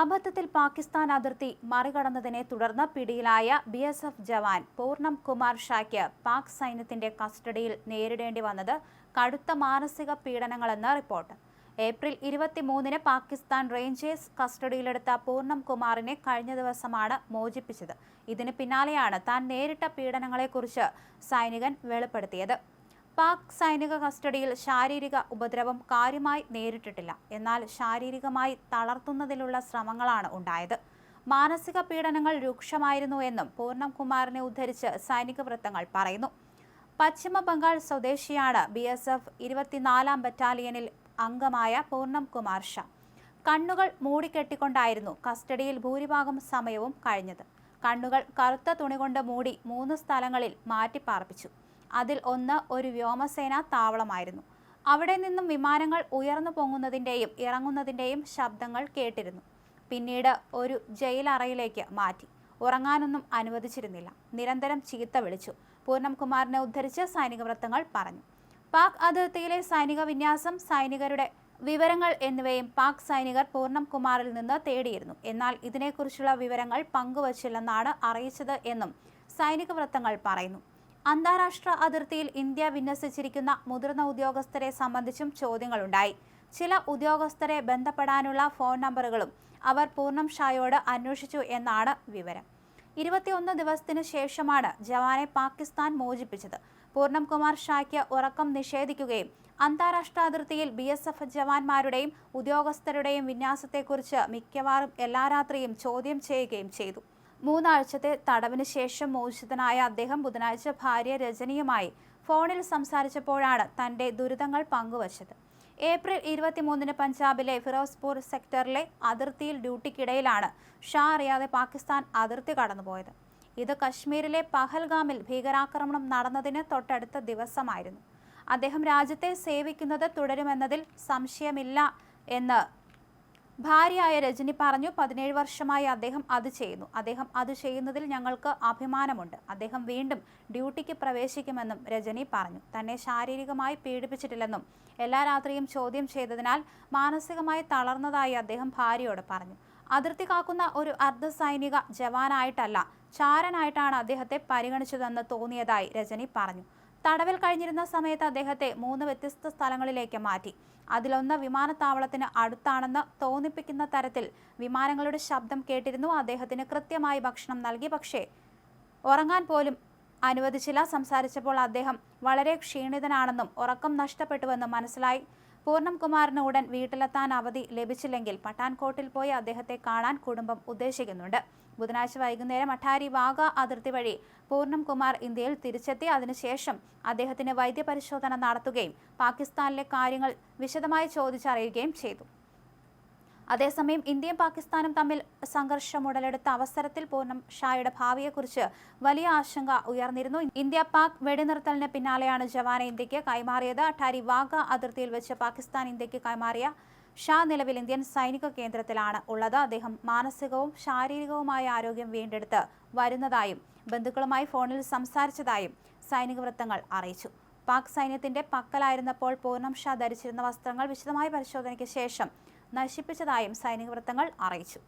അബദ്ധത്തിൽ പാകിസ്ഥാൻ അതിർത്തി മറികടന്നതിനെ തുടർന്ന് പിടിയിലായ B S F jawan Purnam Kumar ഷായ്ക്ക് Pak സൈന്യത്തിന്റെ കസ്റ്റഡിയിൽ നേരിടേണ്ടി വന്നത് കടുത്ത മാനസിക പീഡനങ്ങളെന്ന് റിപ്പോർട്ട്. ഏപ്രിൽ ഇരുപത്തിമൂന്നിന് പാകിസ്ഥാൻ റേഞ്ചേഴ്സ് കസ്റ്റഡിയിലെടുത്ത പൂർണം കുമാറിനെ കഴിഞ്ഞ ദിവസമാണ് മോചിപ്പിച്ചത്. ഇതിന് പിന്നാലെയാണ് താൻ നേരിട്ട പീഡനങ്ങളെക്കുറിച്ച് സൈനികൻ വെളിപ്പെടുത്തിയത്. പാക് സൈനിക കസ്റ്റഡിയിൽ ശാരീരിക ഉപദ്രവം കാര്യമായി നേരിട്ടിട്ടില്ല. എന്നാൽ ശാരീരികമായി തളർത്തുന്നതിലുള്ള ശ്രമങ്ങളാണ് ഉണ്ടായത്. മാനസിക പീഡനങ്ങൾ രൂക്ഷമായിരുന്നു എന്നും പൂർണം കുമാറിനെ ഉദ്ധരിച്ച് സൈനിക വൃത്തങ്ങൾ പറയുന്നു. പശ്ചിമ ബംഗാൾ സ്വദേശിയാണ് ബി എസ് എഫ് ഇരുപത്തിനാലാം ബറ്റാലിയനിൽ അംഗമായ പൂർണം കുമാർ ഷാ. കണ്ണുകൾ മൂടിക്കെട്ടിക്കൊണ്ടായിരുന്നു കസ്റ്റഡിയിൽ ഭൂരിഭാഗം സമയവും കഴിഞ്ഞത്. കണ്ണുകൾ കറുത്ത തുണി കൊണ്ട് മൂടി മൂന്ന് സ്ഥലങ്ങളിൽ മാറ്റിപ്പാർപ്പിച്ചു. അതിൽ ഒന്ന് ഒരു വ്യോമസേന താവളമായിരുന്നു. അവിടെ നിന്നും വിമാനങ്ങൾ ഉയർന്നു പൊങ്ങുന്നതിന്റെയും ഇറങ്ങുന്നതിന്റെയും ശബ്ദങ്ങൾ കേട്ടിരുന്നു. പിന്നീട് ഒരു ജയിലറയിലേക്ക് മാറ്റി. ഉറങ്ങാനൊന്നും അനുവദിച്ചിരുന്നില്ല. നിരന്തരം ചീത്ത വിളിച്ചു. പൂർണംകുമാറിനെ ഉദ്ധരിച്ച് സൈനിക വൃത്തങ്ങൾ പറഞ്ഞു. പാക് അതിർത്തിയിലെ സൈനിക വിന്യാസം സൈനികരുടെ വിവരങ്ങൾ എന്നിവയും പാക് സൈനികർ പൂർണം കുമാറിൽ നിന്ന് തേടിയിരുന്നു. എന്നാൽ ഇതിനെക്കുറിച്ചുള്ള വിവരങ്ങൾ പങ്കുവച്ചില്ലെന്നാണ് അറിയിച്ചത് എന്നും സൈനിക വൃത്തങ്ങൾ പറയുന്നു. അന്താരാഷ്ട്ര അതിർത്തിയിൽ ഇന്ത്യ വിന്യസിച്ചിരിക്കുന്ന മുതിർന്ന ഉദ്യോഗസ്ഥരെ സംബന്ധിച്ചും ചോദ്യങ്ങളുണ്ടായി. ചില ഉദ്യോഗസ്ഥരെ ബന്ധപ്പെടാനുള്ള ഫോൺ നമ്പറുകളും അവർ പൂർണം ഷായോട് അന്വേഷിച്ചു എന്നാണ് വിവരം. ഇരുപത്തിയൊന്ന് ദിവസത്തിനു ശേഷമാണ് ജവാനെ പാകിസ്ഥാൻ മോചിപ്പിച്ചത്. പൂർണം കുമാർ ഷായ്ക്ക് ഉറക്കം നിഷേധിക്കുകയും അന്താരാഷ്ട്ര അതിർത്തിയിൽ ബി എസ് എഫ് ജവാന്മാരുടെയും ഉദ്യോഗസ്ഥരുടെയും വിന്യാസത്തെക്കുറിച്ച് മിക്കവാറും എല്ലാ രാത്രിയും ചോദ്യം ചെയ്യുകയും ചെയ്തു. മൂന്നാഴ്ചത്തെ തടവിന് ശേഷം മോചിതനായ അദ്ദേഹം ബുധനാഴ്ച ഭാര്യ രജനിയുമായി ഫോണിൽ സംസാരിച്ചപ്പോഴാണ് തന്റെ ദുരിതങ്ങൾ പങ്കുവച്ചത്. ഏപ്രിൽ ഇരുപത്തിമൂന്നിന് പഞ്ചാബിലെ ഫിറോസ്പൂർ സെക്ടറിലെ അതിർത്തിയിൽ ഡ്യൂട്ടിക്കിടയിലാണ് ഷാ അറിയാതെ പാകിസ്ഥാൻ അതിർത്തി കടന്നുപോയത്. ഇത് കശ്മീരിലെ പഹൽഗാമിൽ ഭീകരാക്രമണം നടന്നതിന് തൊട്ടടുത്ത ദിവസമായിരുന്നു. അദ്ദേഹം രാജ്യത്തെ സേവിക്കുന്നത് തുടരുമെന്നതിൽ സംശയമില്ല എന്ന് ഭാര്യയായ രജനി പറഞ്ഞു പതിനേഴ് വർഷമായി അദ്ദേഹം അത് ചെയ്യുന്നു. അദ്ദേഹം അത് ചെയ്യുന്നതിൽ ഞങ്ങൾക്ക് അഭിമാനമുണ്ട്. അദ്ദേഹം വീണ്ടും ഡ്യൂട്ടിക്ക് പ്രവേശിക്കുമെന്നും രജനി പറഞ്ഞു. തന്നെ ശാരീരികമായി പീഡിപ്പിച്ചിട്ടില്ലെന്നും എല്ലാ രാത്രിയും ചോദ്യം ചെയ്തതിനാൽ മാനസികമായി തളർന്നതായി അദ്ദേഹം ഭാര്യയോട് പറഞ്ഞു. അതിർത്തി കാക്കുന്ന ഒരു അർദ്ധ സൈനിക ജവാനായിട്ടല്ല ചാരനായിട്ടാണ് അദ്ദേഹത്തെ പരിഗണിച്ചതെന്ന് തോന്നിയതായി രജനി പറഞ്ഞു. തടവിൽ കഴിഞ്ഞിരുന്ന സമയത്ത് അദ്ദേഹത്തെ മൂന്ന് വ്യത്യസ്ത സ്ഥലങ്ങളിലേക്ക് മാറ്റി. അതിലൊന്ന് വിമാനത്താവളത്തിന് അടുത്താണെന്ന് തോന്നിപ്പിക്കുന്ന തരത്തിൽ വിമാനങ്ങളുടെ ശബ്ദം കേട്ടിരുന്നു. അദ്ദേഹത്തിന് കൃത്യമായി ഭക്ഷണം നൽകി. പക്ഷേ ഉറങ്ങാൻ പോലും അനുവദിച്ചില്ല. സംസാരിച്ചപ്പോൾ അദ്ദേഹം വളരെ ക്ഷീണിതനാണെന്നും ഉറക്കം നഷ്ടപ്പെട്ടുവെന്നും മനസ്സിലായി. പൂർണം കുമാറിന് ഉടൻ വീട്ടിലെത്താൻ അവധി ലഭിച്ചില്ലെങ്കിൽ പട്ടാൻകോട്ടിൽ പോയി അദ്ദേഹത്തെ കാണാൻ കുടുംബം ഉദ്ദേശിക്കുന്നുണ്ട്. ബുധനാഴ്ച വൈകുന്നേരം അട്ടാരി വാഗ അതിർത്തി വഴി പൂർണംകുമാർ ഇന്ത്യയിൽ തിരിച്ചെത്തി അതിനുശേഷം അദ്ദേഹത്തിന് വൈദ്യപരിശോധന നടത്തുകയും പാകിസ്ഥാനിലെ കാര്യങ്ങൾ വിശദമായി ചോദിച്ചറിയുകയും ചെയ്തു. അതേസമയം ഇന്ത്യയും പാകിസ്ഥാനും തമ്മിൽ സംഘർഷം ഉടലെടുത്ത അവസരത്തിൽ പൂർണം ഷായുടെ ഭാവിയെക്കുറിച്ച് വലിയ ആശങ്ക ഉയർന്നിരുന്നു. ഇന്ത്യ പാക് വെടിനിർത്തലിന് പിന്നാലെയാണ് ജവാനെ ഇന്ത്യയ്ക്ക് കൈമാറിയത്. അട്ടാരി വാഗ അതിർത്തിയിൽ വെച്ച് പാകിസ്ഥാൻ ഇന്ത്യയ്ക്ക് കൈമാറിയ ഷാ നിലവിൽ ഇന്ത്യൻ സൈനിക കേന്ദ്രത്തിലാണ് ഉള്ളത്. അദ്ദേഹം മാനസികവും ശാരീരികവുമായ ആരോഗ്യം വീണ്ടെടുത്ത് വരുന്നതായും ബന്ധുക്കളുമായി ഫോണിൽ സംസാരിച്ചതായും സൈനിക വൃത്തങ്ങൾ അറിയിച്ചു. പാക് സൈന്യത്തിന്റെ പക്കലായിരുന്നപ്പോൾ പൂർണം ഷാ ധരിച്ചിരുന്ന വസ്ത്രങ്ങൾ വിശദമായ പരിശോധനയ്ക്ക് ശേഷം നശിപ്പിച്ചതായും സൈനിക വൃത്തങ്ങൾ അറിയിച്ചു